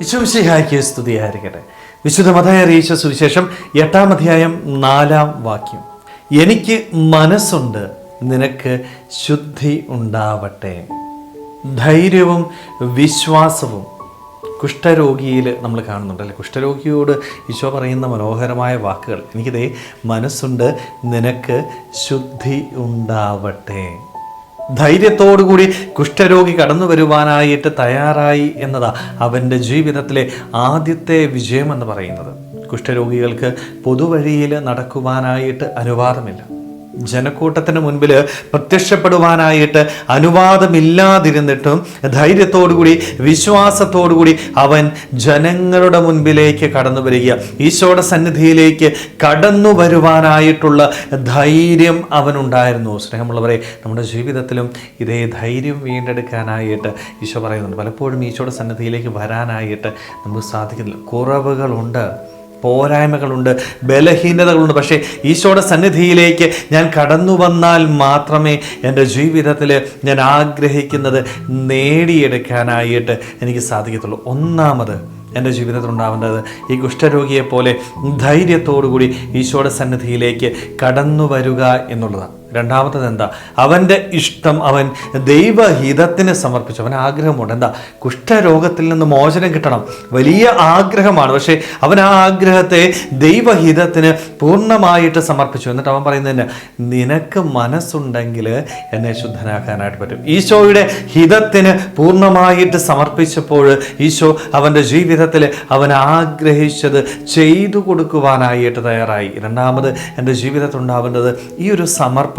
വിശ്വവിശേഹായ്ക്ക് സ്തുതിയായിരിക്കട്ടെ. വിശുദ്ധ മതായ അറിയിച്ച സുവിശേഷം എട്ടാം അധ്യായം നാലാം വാക്യം. എനിക്ക് മനസ്സുണ്ട് നിനക്ക് ശുദ്ധി ഉണ്ടാവട്ടെ. ധൈര്യവും വിശ്വാസവും. കുഷ്ഠരോഗിയിൽ നമ്മൾ കാണുന്നുണ്ട് അല്ലെ? കുഷ്ഠരോഗിയോട് ഈശോ പറയുന്ന മനോഹരമായ വാക്കുകൾ. എനിക്കിതേ മനസ്സുണ്ട് നിനക്ക് ശുദ്ധി ഉണ്ടാവട്ടെ. ധൈര്യത്തോടുകൂടി കുഷ്ഠരോഗി കടന്നു വരുവാനായിട്ട് തയ്യാറായി എന്നതാ അവന്റെ ജീവിതത്തിലെ ആദ്യത്തെ വിജയമെന്ന് പറയുന്നത്. കുഷ്ഠരോഗികൾക്ക് പൊതുവഴിയിൽ നടക്കുവാനായിട്ട് അനുവാദമില്ല. ജനക്കൂട്ടത്തിന് മുൻപിൽ പ്രത്യക്ഷപ്പെടുവാനായിട്ട് അനുവാദമില്ലാതിരുന്നിട്ടും ധൈര്യത്തോടുകൂടി വിശ്വാസത്തോടുകൂടി അവൻ ജനങ്ങളുടെ മുൻപിലേക്ക് കടന്നു വരിക. ഈശോയുടെ സന്നിധിയിലേക്ക് കടന്നു വരുവാനായിട്ടുള്ള ധൈര്യം അവനുണ്ടായിരുന്നു. സ്നേഹമുള്ളവരെ നമ്മുടെ ജീവിതത്തിലും ഇതേ ധൈര്യം വീണ്ടെടുക്കാനായിട്ട് ഈശോ പറയുന്നുണ്ട്. പലപ്പോഴും ഈശോയുടെ സന്നിധിയിലേക്ക് വരാനായിട്ട് നമുക്ക് സാധിക്കുന്നില്ല. കുറവുകളുണ്ട്. പോരായ്മകളുണ്ട് ബലഹീനതകളുണ്ട്. പക്ഷേ ഈശോയുടെ സന്നിധിയിലേക്ക് ഞാൻ കടന്നു വന്നാൽ മാത്രമേ എന്റെ ജീവിതത്തിൽ ഞാൻ ആഗ്രഹിക്കുന്നത് നേടിയെടുക്കാനായിട്ട് എനിക്ക് സാധിക്കത്തുള്ളൂ. ഒന്നാമത് എന്റെ ജീവിതത്തിൽ ഉണ്ടാവേണ്ടത് ഈ കുഷ്ഠരോഗിയെപ്പോലെ ധൈര്യത്തോടുകൂടി ഈശോയുടെ സന്നിധിയിലേക്ക് കടന്നു വരിക എന്നുള്ളതാണ്. രണ്ടാമത്തത് എന്താ? അവന്റെ ഇഷ്ടം അവൻ ദൈവഹിതത്തിന് സമർപ്പിച്ചു. അവൻ ആഗ്രഹമുണ്ട്. എന്താ? കുഷ്ഠരോഗത്തിൽ നിന്ന് മോചനം കിട്ടണം. വലിയ ആഗ്രഹമാണ്. പക്ഷേ അവൻ ആ ആഗ്രഹത്തെ ദൈവഹിതത്തിന് പൂർണമായിട്ട് സമർപ്പിച്ചു. എന്നിട്ട് അവൻ പറയുന്നതിന് നിനക്ക് മനസ്സുണ്ടെങ്കിൽ എന്നെ ശുദ്ധനാക്കാനായിട്ട് പറ്റും. ഈശോയുടെ ഹിതത്തിന് പൂർണമായിട്ട് സമർപ്പിച്ചപ്പോൾ ഈശോ അവന്റെ ജീവിതത്തിൽ അവൻ ആഗ്രഹിച്ചത് ചെയ്തു കൊടുക്കുവാനായിട്ട് തയ്യാറായി. രണ്ടാമത് എന്റെ ജീവിതത്തിൽ ഉണ്ടാവേണ്ടത് ഈ ഒരു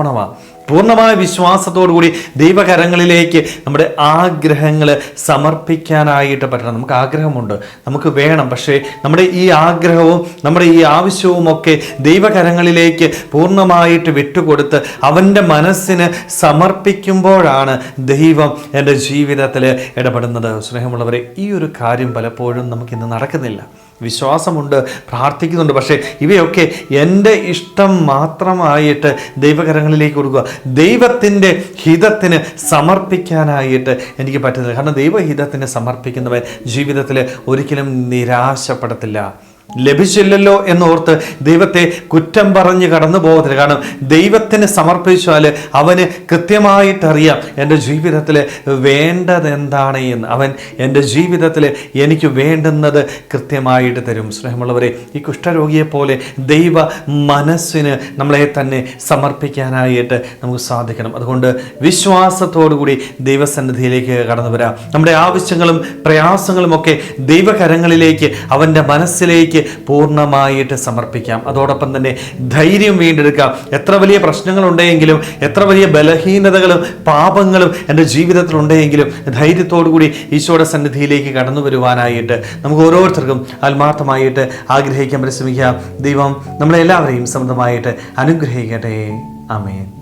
આપણામાં പൂർണമായ വിശ്വാസത്തോടുകൂടി ദൈവകരങ്ങളിലേക്ക് നമ്മുടെ ആഗ്രഹങ്ങൾ സമർപ്പിക്കാനായിട്ട് പറ്റണം. നമുക്ക് ആഗ്രഹമുണ്ട്. നമുക്ക് വേണം. പക്ഷേ നമ്മുടെ ഈ ആഗ്രഹവും നമ്മുടെ ഈ ആവശ്യവും ഒക്കെ ദൈവകരങ്ങളിലേക്ക് പൂർണമായിട്ട് വിട്ടുകൊടുത്ത് അവന്റെ മനസ്സിന് സമർപ്പിക്കുമ്പോഴാണ് ദൈവം എന്റെ ജീവിതത്തിൽ ഇടപെടുന്നത്. സ്നേഹമുള്ളവരെ ഈ ഒരു കാര്യം പലപ്പോഴും നമുക്കിന്ന് നടക്കുന്നില്ല. വിശ്വാസമുണ്ട് പ്രാർത്ഥിക്കുന്നുണ്ട് പക്ഷേ ഇവയൊക്കെ എന്റെ ഇഷ്ടം മാത്രമായിട്ട് ദൈവകരങ്ങളിലേക്ക് കൊടുക്കുക. ദൈവത്തിന്റെ ഹിതത്തിന് സമർപ്പിക്കാനായിട്ട് എനിക്ക് പറ്റുന്നില്ല. കാരണം ദൈവഹിതത്തിന് സമർപ്പിക്കുന്നവൻ ജീവിതത്തിൽ ഒരിക്കലും നിരാശപ്പെടത്തില്ല. ലഭിച്ചില്ലല്ലോ എന്നോർത്ത് ദൈവത്തെ കുറ്റം പറഞ്ഞ് കടന്നു പോകത്തില്ല. കാരണം ദൈവത്തിന് സമർപ്പിച്ചാൽ അവന് കൃത്യമായിട്ടറിയാം എന്റെ ജീവിതത്തിൽ വേണ്ടത് എന്താണ് എന്ന്. അവൻ എന്റെ ജീവിതത്തിൽ എനിക്ക് വേണ്ടുന്നത് കൃത്യമായിട്ട് തരും. സ്നേഹമുള്ളവരെ ഈ കുഷ്ഠരോഗിയെ പോലെ ദൈവ മനസ്സിന് നമ്മളെ തന്നെ സമർപ്പിക്കാനായിട്ട് നമുക്ക് സാധിക്കണം. അതുകൊണ്ട് വിശ്വാസത്തോടുകൂടി ദൈവസന്നിധിയിലേക്ക് കടന്നു വരാം. നമ്മുടെ ആവശ്യങ്ങളും പ്രയാസങ്ങളും ഒക്കെ ദൈവകരങ്ങളിലേക്ക് അവന്റെ മനസ്സിലേക്ക് പൂർണമായിട്ട് സമർപ്പിക്കാം. അതോടൊപ്പം തന്നെ ധൈര്യം വീണ്ടെടുക്കാം. എത്ര വലിയ പ്രശ്നങ്ങളുണ്ടെങ്കിലും എത്ര വലിയ ബലഹീനതകളും പാപങ്ങളും എന്റെ ജീവിതത്തിൽ ഉണ്ടെങ്കിലും ധൈര്യത്തോടുകൂടി ഈശോയുടെ സന്നിധിയിലേക്ക് കടന്നു വരുവാനായിട്ട് നമുക്ക് ഓരോരുത്തർക്കും ആത്മാർത്ഥമായിട്ട് ആഗ്രഹിക്കാൻ പരിശ്രമിക്കാം. ദൈവം നമ്മളെല്ലാവരെയും സ്വന്തമായിട്ട് അനുഗ്രഹിക്കട്ടെ. ആമേൻ.